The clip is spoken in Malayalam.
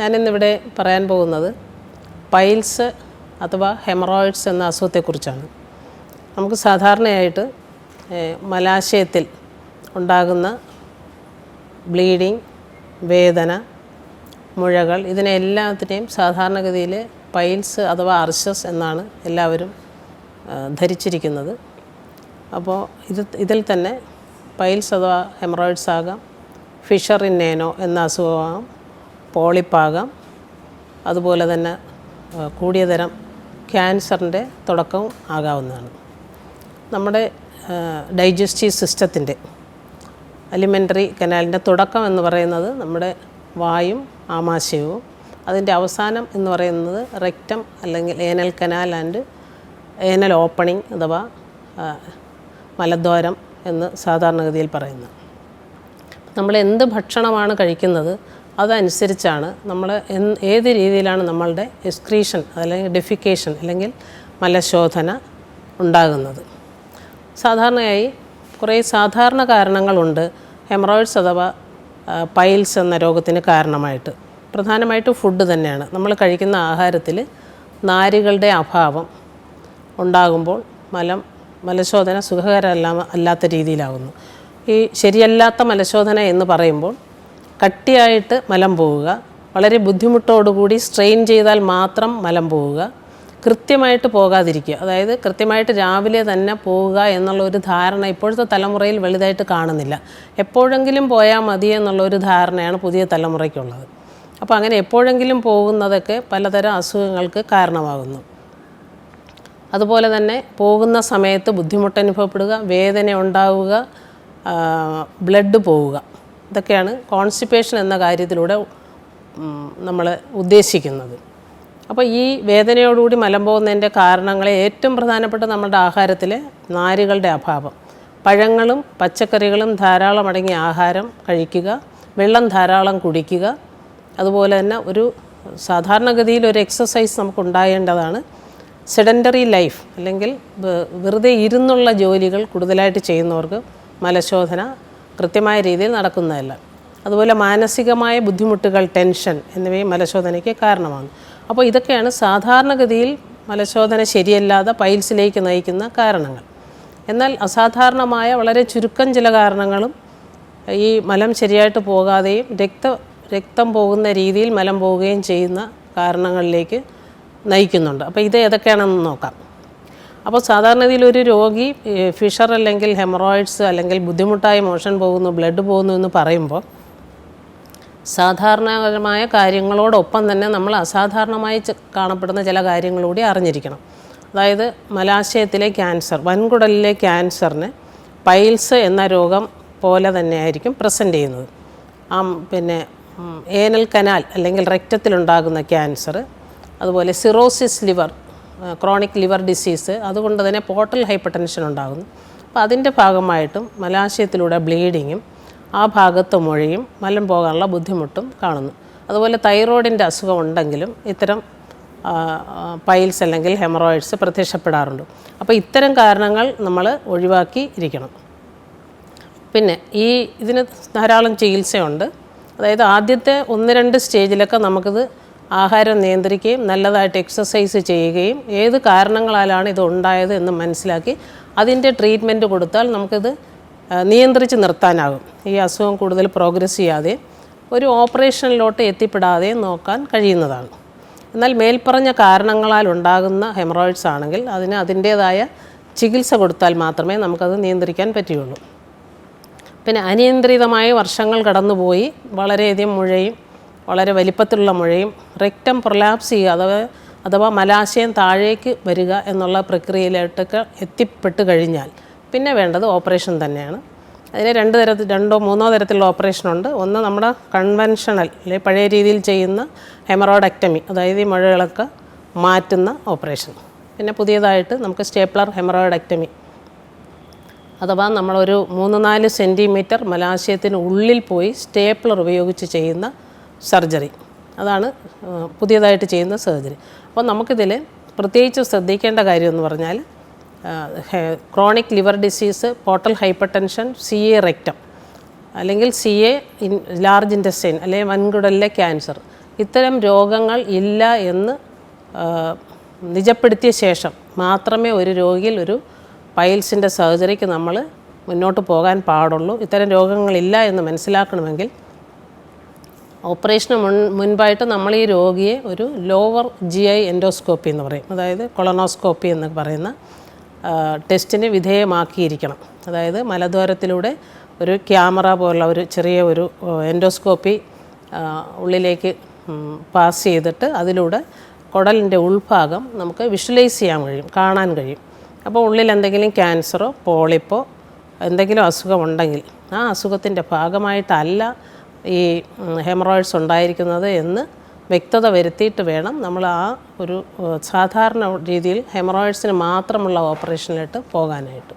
ഞാനിന്നിവിടെ പറയാൻ പോകുന്നത് പൈൽസ് അഥവാ ഹെമറോയിഡ്സ് എന്ന അസുഖത്തെക്കുറിച്ചാണ്. നമുക്ക് സാധാരണയായിട്ട് മലാശയത്തിൽ ഉണ്ടാകുന്ന ബ്ലീഡിങ് വേദന മുഴകൾ ഇതിനെ എല്ലാത്തിനെയും സാധാരണഗതിയിൽ പൈൽസ് അഥവാ അർഷസ് എന്നാണ് എല്ലാവരും ധരിച്ചിരിക്കുന്നത്. അപ്പോൾ ഇത് ഇതിൽ തന്നെ പൈൽസ് അഥവാ ഹെമറോയിഡ്സ് ആകാം ഫിഷർ ഇൻ നേനോ എന്ന അസുഖമാകാം പോളിപ്പാകാം അതുപോലെ തന്നെ കൂടിയ തരം ക്യാൻസറിന്റെ തുടക്കവും ആകാവുന്നതാണ്. നമ്മുടെ ഡൈജസ്റ്റീവ് സിസ്റ്റത്തിന്റെ അലിമെന്ററി കനാലിന്റെ തുടക്കം എന്ന് പറയുന്നത് നമ്മുടെ വായും ആമാശയവും അതിന്റെ അവസാനം എന്ന് പറയുന്നത് റെക്റ്റം അല്ലെങ്കിൽ anal canal and anal opening അഥവാ മലദ്വാരം എന്ന് സാധാരണഗതിയിൽ പറയുന്നു നമ്മൾ എന്ത് ഭക്ഷണമാണ് കഴിക്കുന്നത് അതനുസരിച്ചാണ് നമ്മൾ ഏത് രീതിയിലാണ് നമ്മളുടെ എക്സ്ക്രീഷൻ അല്ലെങ്കിൽ ഡെഫിക്കേഷൻ അല്ലെങ്കിൽ മലശോധന ഉണ്ടാകുന്നത്. സാധാരണയായി കുറേ സാധാരണ കാരണങ്ങളുണ്ട്. ഹെമറോയിഡ്സ് അഥവാ പൈൽസ് എന്ന രോഗത്തിന് കാരണമായിട്ട്. പ്രധാനമായിട്ട് ഫുഡ് തന്നെയാണ്. നമ്മൾ കഴിക്കുന്ന ആഹാരത്തിൽ നാരുകളുടെ അഭാവം ഉണ്ടാകുമ്പോൾ മലം മലശോധന സുഖകരമല്ല അല്ലാത്ത രീതിയിലാകുന്നു. ഈ ശരിയല്ലാത്ത മലശോധന എന്ന് പറയുമ്പോൾ കട്ടിയായിട്ട് മലം പോവുക. വളരെ ബുദ്ധിമുട്ടോടുകൂടി സ്ട്രെയിൻ ചെയ്താൽ മാത്രം മലം പോവുക. കൃത്യമായിട്ട് പോകാതിരിക്കുക. അതായത് കൃത്യമായിട്ട് രാവിലെ തന്നെ പോവുക എന്നുള്ള ഒരു ധാരണ ഇപ്പോഴത്തെ തലമുറയിൽ വലുതായിട്ട് കാണുന്നില്ല. എപ്പോഴെങ്കിലും പോയാൽ മതി എന്നുള്ള ഒരു ധാരണയാണ് പുതിയ തലമുറയ്ക്കുള്ളത്. അപ്പോൾ അങ്ങനെ എപ്പോഴെങ്കിലും പോകുന്നതൊക്കെ പലതരം അസുഖങ്ങൾക്ക് കാരണമാകുന്നു. അതുപോലെ തന്നെ പോകുന്ന സമയത്ത് ബുദ്ധിമുട്ട് അനുഭവപ്പെടുക വേദന ഉണ്ടാവുക ബ്ലഡ് പോവുക. ഇതൊക്കെയാണ് കോൺസ്റ്റിപ്പേഷൻ എന്ന കാര്യത്തിലൂടെ നമ്മൾ ഉദ്ദേശിക്കുന്നത്. അപ്പോൾ ഈ വേദനയോടുകൂടി മലം പോകുന്നതിന്റെ കാരണങ്ങളെ ഏറ്റവും പ്രധാനപ്പെട്ട നമ്മുടെ ആഹാരത്തിലെ നാരുകളുടെ അഭാവം. പഴങ്ങളും പച്ചക്കറികളും ധാരാളം അടങ്ങിയ ആഹാരം കഴിക്കുക വെള്ളം ധാരാളം കുടിക്കുക അതുപോലെ തന്നെ ഒരു സാധാരണഗതിയിൽ ഒരു എക്സസൈസ് നമുക്ക് ഉണ്ടാകേണ്ടതാണ് സെഡന്ററി ലൈഫ് അല്ലെങ്കിൽ വെറുതെ ഇരുന്നുള്ള ജോലികൾ കൂടുതലായിട്ട് ചെയ്യുന്നവർക്ക് മലശോധന കൃത്യമായ രീതിയിൽ നടക്കുന്നതല്ല. അതുപോലെ മാനസികമായ ബുദ്ധിമുട്ടുകൾ ടെൻഷൻ എന്നിവയും മലശോധനയ്ക്ക് കാരണമാണ്. അപ്പോൾ ഇതൊക്കെയാണ് സാധാരണഗതിയിൽ മലശോധന ശരിയല്ലാതെ പൈൽസിലേക്ക് നയിക്കുന്ന കാരണങ്ങൾ. എന്നാൽ അസാധാരണമായ വളരെ ചുരുക്കം ചില കാരണങ്ങളും ഈ മലം ശരിയായിട്ട് പോകാതെയും രക്ത രക്തം പോകുന്ന രീതിയിൽ മലം പോവുകയും ചെയ്യുന്ന കാരണങ്ങളിലേക്ക് നയിക്കുന്നുണ്ട്. അപ്പോൾ ഇത് ഏതൊക്കെയാണെന്ന് നോക്കാം. അപ്പോൾ സാധാരണഗതിയിൽ ഒരു രോഗി ഫിഷർ അല്ലെങ്കിൽ ഹെമറോയിഡ്സ് അല്ലെങ്കിൽ ബുദ്ധിമുട്ടായി മോഷൻ പോകുന്നു ബ്ലഡ് പോകുന്നു എന്ന് പറയുമ്പോൾ സാധാരണപരമായ കാര്യങ്ങളോടൊപ്പം തന്നെ നമ്മൾ അസാധാരണമായി കാണപ്പെടുന്ന ചില കാര്യങ്ങളൂടി അറിഞ്ഞിരിക്കണം. അതായത് മലാശയത്തിലെ ക്യാൻസർ വൻകുടലിലെ ക്യാൻസറിന് പൈൽസ് എന്ന രോഗം പോലെ തന്നെയായിരിക്കും പ്രസന്റ് ചെയ്യുന്നത്. ആ പിന്നെ ഏനൽ കനാൽ അല്ലെങ്കിൽ രക്തത്തിലുണ്ടാകുന്ന ക്യാൻസർ അതുപോലെ cirrhosis liver chronic liver disease അതുകൊണ്ട് തന്നെ പോർട്ടൽ ഹൈപ്പർ ടെൻഷൻ ഉണ്ടാകുന്നു. അപ്പോൾ അതിന്റെ ഭാഗമായിട്ടും മലാശയത്തിലൂടെ ബ്ലീഡിങ്ങും ആ ഭാഗത്ത് മുഴയും മലം പോകാനുള്ള ബുദ്ധിമുട്ടും കാണുന്നു. അതുപോലെ തൈറോയിഡിന്റെ അസുഖം ഉണ്ടെങ്കിലും ഇത്തരം പൈൽസ് അല്ലെങ്കിൽ ഹെമറോയിഡ്സ് പ്രത്യക്ഷപ്പെടാറുണ്ട്. അപ്പോൾ ഇത്തരം കാരണങ്ങൾ നമ്മൾ ഒഴിവാക്കി ഇരിക്കണം. പിന്നെ ഈ ഇതിന് ധാരാളം ചികിത്സയുണ്ട്. അതായത് ആദ്യത്തെ ഒന്ന് രണ്ട് സ്റ്റേജിലൊക്കെ നമുക്കിത് ആഹാരം നിയന്ത്രിക്കുകയും നല്ലതായിട്ട് എക്സസൈസ് ചെയ്യുകയും ഏത് കാരണങ്ങളാലാണ് ഇത് ഉണ്ടായത് എന്ന് മനസ്സിലാക്കി അതിന്റെ ട്രീറ്റ്മെന്റ് കൊടുത്താൽ നമുക്കിത് നിയന്ത്രിച്ച് നിർത്താനാകും. ഈ അസുഖം കൂടുതൽ പ്രോഗ്രസ് ചെയ്യാതെ ഒരു ഓപ്പറേഷനിലോട്ട് എത്തിപ്പെടാതെ നോക്കാൻ കഴിയുന്നതാണ്. എന്നാൽ മേൽപ്പറഞ്ഞ കാരണങ്ങളാൽ ഉണ്ടാകുന്ന ഹെമറോയിഡ്സ് ആണെങ്കിൽ അതിന് അതിന്റേതായ ചികിത്സ കൊടുത്താൽ മാത്രമേ നമുക്കത് നിയന്ത്രിക്കാൻ പറ്റുകയുള്ളൂ. പിന്നെ അനിയന്ത്രിതമായ വർഷങ്ങൾ കടന്നുപോയി വളരെയധികം മുഴയും വളരെ വലിപ്പത്തിലുള്ള മുഴയും റെക്റ്റം പ്രൊലാപ്സ് ചെയ്യുക അഥവാ അഥവാ മലാശയം താഴേക്ക് വരിക എന്നുള്ള പ്രക്രിയയിലോട്ടൊക്കെ എത്തിപ്പെട്ട് കഴിഞ്ഞാൽ പിന്നെ വേണ്ടത് ഓപ്പറേഷൻ തന്നെയാണ്. അതിന് രണ്ട് തരത്തിൽ രണ്ടോ മൂന്നോ തരത്തിലുള്ള ഓപ്പറേഷനുണ്ട് ഒന്ന് നമ്മുടെ കൺവെൻഷണൽ അല്ലെ പഴയ രീതിയിൽ ചെയ്യുന്ന ഹെമറോഡക്ടമി അതായത് ഈ മുഴകളൊക്കെ മാറ്റുന്ന ഓപ്പറേഷൻ പിന്നെ പുതിയതായിട്ട് നമുക്ക് സ്റ്റേപ്ലർ ഹെമറോഡക്ടമി അഥവാ നമ്മളൊരു മൂന്ന് നാല് സെന്റിമീറ്റർ മലാശയത്തിന് ഉള്ളിൽ പോയി സ്റ്റേപ്ലർ ഉപയോഗിച്ച് ചെയ്യുന്ന സർജറി. അതാണ് പുതിയതായിട്ട് ചെയ്യുന്ന സർജറി. അപ്പോൾ നമുക്കിതിൽ പ്രത്യേകിച്ച് ശ്രദ്ധിക്കേണ്ട കാര്യം എന്ന് പറഞ്ഞാൽ chronic liver disease portal hypertension C A rectum അല്ലെങ്കിൽ C A in large intestine അല്ലെങ്കിൽ വൻകുടലിലെ ക്യാൻസർ. ഇത്തരം രോഗങ്ങൾ ഇല്ല എന്ന് നിജപ്പെടുത്തിയ ശേഷം മാത്രമേ ഒരു രോഗിയിൽ ഒരു പൈൽസിന്റെ സർജറിക്ക് നമ്മൾ മുന്നോട്ട് പോകാൻ പാടുള്ളൂ. ഇത്തരം രോഗങ്ങളില്ല എന്ന് മനസ്സിലാക്കണമെങ്കിൽ ഓപ്പറേഷന് മുൻ മുൻപായിട്ട് നമ്മൾ ഈ രോഗിയെ ഒരു ലോവർ ജി ഐ എൻഡോസ്കോപ്പി എന്ന് പറയും. അതായത് കൊളനോസ്കോപ്പി എന്ന് പറയുന്ന ടെസ്റ്റിന് വിധേയമാക്കിയിരിക്കണം. അതായത് മലദ്വാരത്തിലൂടെ ഒരു ക്യാമറ പോലുള്ള ഒരു ചെറിയ ഒരു എൻഡോസ്കോപ്പി ഉള്ളിലേക്ക് പാസ് ചെയ്തിട്ട് അതിലൂടെ കുടലിന്റെ ഉൾഭാഗം നമുക്ക് വിഷ്വലൈസ് ചെയ്യാൻ കഴിയും കാണാൻ കഴിയും. അപ്പോൾ ഉള്ളിൽ എന്തെങ്കിലും ക്യാൻസറോ പോളിപ്പോ എന്തെങ്കിലും അസുഖമുണ്ടെങ്കിൽ ആ അസുഖത്തിന്റെ ഭാഗമായിട്ടല്ല ഈ ഹെമറോയിഡ്സ് ഉണ്ടായിരിക്കുന്നത് എന്ന് വ്യക്തത വരുത്തിയിട്ട് വേണം നമ്മൾ ആ ഒരു സാധാരണ രീതിയിൽ ഹെമറോയിഡ്സിന് മാത്രമുള്ള ഓപ്പറേഷനിലോട്ട് പോകാനായിട്ട്.